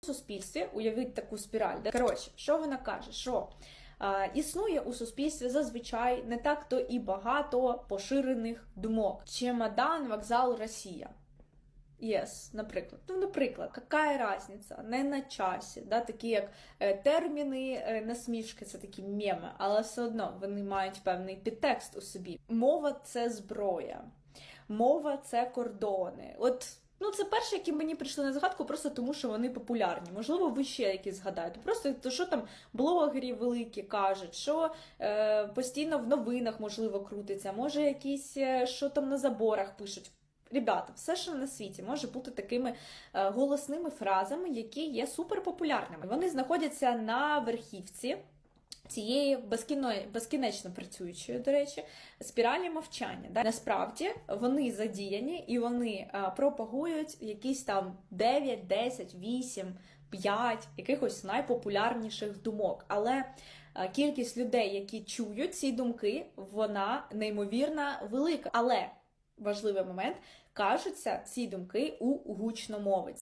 Суспільстві уявіть таку спіраль. Де, коротше, що вона каже? Що е, існує у суспільстві зазвичай не так то і багато поширених думок. Чемодан, вокзал, Росія. Yes, наприклад. Ну, наприклад, яка різниця? Не на часі, да? такі як е, терміни, е, насмішки, це такі меми, але все одно вони мають певний підтекст у собі. Мова це зброя, мова це кордони. От. Ну, це перші, які мені прийшли на згадку, просто тому що вони популярні. Можливо, ви ще якісь згадаєте. Просто то, що там блогері великі кажуть, що е, постійно в новинах можливо крутиться, може якісь е, що там на заборах пишуть. Ребята, все, що на світі може бути такими е, голосними фразами, які є суперпопулярними. Вони знаходяться на верхівці цієї безкінної, безкінечно працюючої, до речі, спіралі мовчання. Да? Насправді вони задіяні і вони е, пропагують якісь там 9, 10, 8, 5 якихось найпопулярніших думок. Але е, кількість людей, які чують ці думки, вона неймовірно велика. Але важливий момент кажуться ці думки у гучномовець.